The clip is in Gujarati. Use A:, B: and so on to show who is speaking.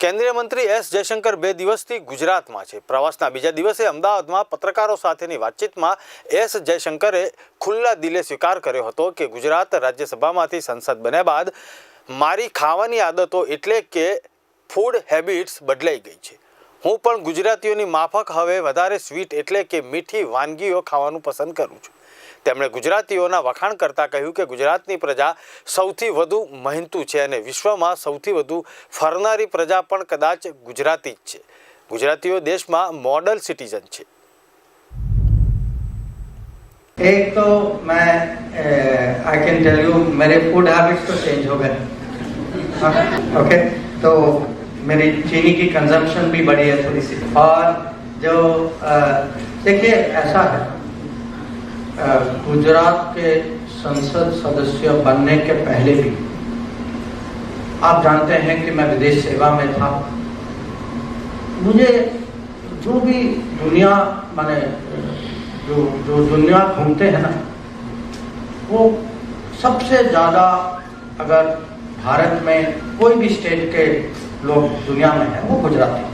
A: કેન્દ્રીય મંત્રી એસ જયશંકર બે દિવસથી ગુજરાતમાં છે. પ્રવાસના બીજા દિવસે અમદાવાદમાં પત્રકારો સાથેની વાતચીતમાં એસ જયશંકરે ખુલ્લા દિલે સ્વીકાર કર્યો હતો કે ગુજરાત રાજ્યસભામાંથી સંસદ બન્યા બાદ મારી ખાવાની આદતો એટલે કે ફૂડ હેબિટ્સ બદલાઈ ગઈ છે. હું પણ ગુજરાતીઓની માફક હવે વધારે સ્વીટ એટલે કે મીઠી વાનગીઓ ખાવાનું પસંદ કરું છું તેમણે ગુજરાતીઓના વખાણ કરતાં કહ્યું કે ગુજરાતની પ્રજા સૌથી વધુ મહેનતુ છે અને વિશ્વમાં સૌથી વધુ ફરનારી પ્રજા પણ કદાચ ગુજરાતી જ છે ગુજરાતીઓ દેશમાં મોડલ સિટીઝન છે
B: एक तो मैं आई कैन टेल यू मेरे फूड हैबिट्स तो चेंज हो गए ओके तो मेरी चीनी की कंजम्पशन भी बढ़ी है थोड़ी सी। और जो देखिए, ऐसा है। गुजरात के संसद सदस्य बनने के पहले भी, आप जानते हैं कि मैं विदेश सेवा में था। मुझे जो भी दुनिया, माने, जो जो दुनिया घूमते हैं ना, वो सबसे ज़्यादा अगर भारत में कोई भी स्टेट के लोग दुनिया में हैं वो गुजराती